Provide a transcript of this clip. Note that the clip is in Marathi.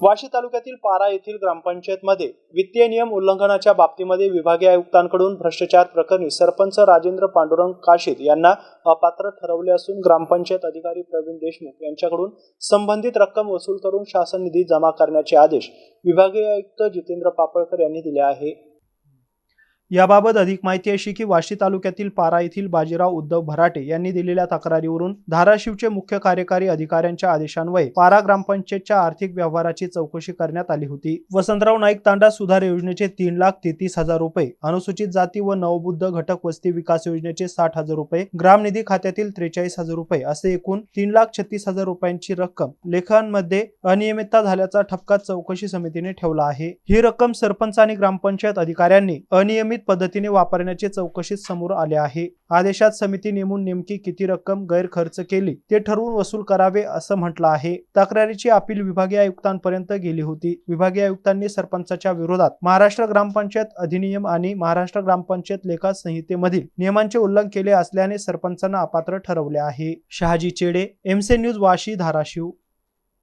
वाशी तालुक्यातील पारा येथील ग्रामपंचायतमध्ये वित्तीय नियम उल्लंघनाच्या बाबतीमध्ये विभागीय आयुक्तांकडून भ्रष्टाचार प्रकरणी सरपंच राजेंद्र पांडुरंग काशीद यांना अपात्र ठरवले असून ग्रामपंचायत अधिकारी प्रवीण देशमुख यांच्याकडून संबंधित रक्कम वसूल करून शासन निधी जमा करण्याचे आदेश विभागीय आयुक्त जितेंद्र पापळकर यांनी दिले आहे. याबाबत अधिक माहिती अशी की वाशी तालुक्यातील पारा येथील बाजीराव उद्धव भराटे यांनी दिलेल्या तक्रारीवरून धाराशिवचे मुख्य कार्यकारी अधिकाऱ्यांच्या आदेशान्वये पारा ग्रामपंचायतच्या आर्थिक व्यवहाराची चौकशी करण्यात आली होती. वसंतराव नाईक तांडा सुधार योजनेचे तीन लाख तेहतीस हजार रुपये अनुसूचित जाती व नवबुद्ध घटक वस्ती विकास योजनेचे साठ हजार रुपये ग्रामनिधी खात्यातील त्रेचाळीस हजार रुपये असे एकूण तीन लाख छत्तीस हजार रुपयांची रक्कम लेखांमध्ये अनियमितता झाल्याचा ठपका चौकशी समितीने ठेवला आहे. ही रक्कम सरपंच आणि ग्रामपंचायत अधिकाऱ्यांनी अनियमित पद्धतीने वापरण्याचे चौकशीत समोर आले आहे. आदेशात समिती नेमून नेमकी किती रक्कम गैरखर्च केली ते ठरवून वसूल करावे असं म्हटलं आहे. तक्रारीची अपील विभागीय आयुक्तांपर्यंत गेली होती. विभागीय आयुक्तांनी सरपंचाच्या विरोधात महाराष्ट्र ग्रामपंचायत अधिनियम आणि महाराष्ट्र ग्रामपंचायत लेखा संहितेमधील नियमांचे उल्लंघन केले असल्याने सरपंचांना अपात्र ठरवले आहे. शहाजी चेडे एमसे न्यूज वाशी धाराशिव.